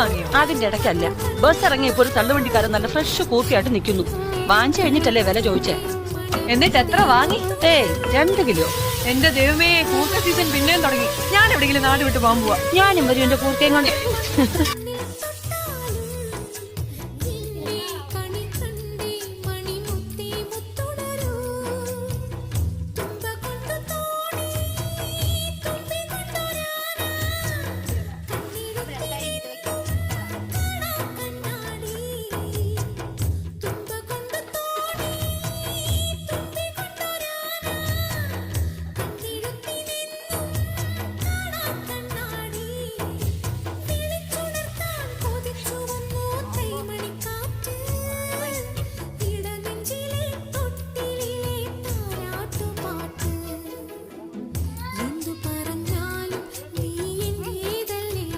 വാങ്ങിയോ? അതിന്റെ ഇടയ്ക്കല്ല. ബസ് ഇറങ്ങിയപ്പോ ഒരു തള്ളുവണ്ടിക്കാരൻ നല്ല ഫ്രഷ് കൂർക്കയായിട്ട് നിൽക്കുന്നു. വാങ്ങിച്ചു കഴിഞ്ഞിട്ടല്ലേ വില ചോദിച്ചേ? എന്നിട്ട് എത്ര വാങ്ങി? ഏ രണ്ട് കിലോ. എന്റെ ദൈവമേ കൂർക്ക സീസൺ പിന്നെയും തുടങ്ങി. ഞാൻ എവിടെയെങ്കിലും നാട് വിട്ട് പോകാൻ പോവാ. ഞാനും വരും എന്റെ കൂർക്കയും കൊണ്ട്.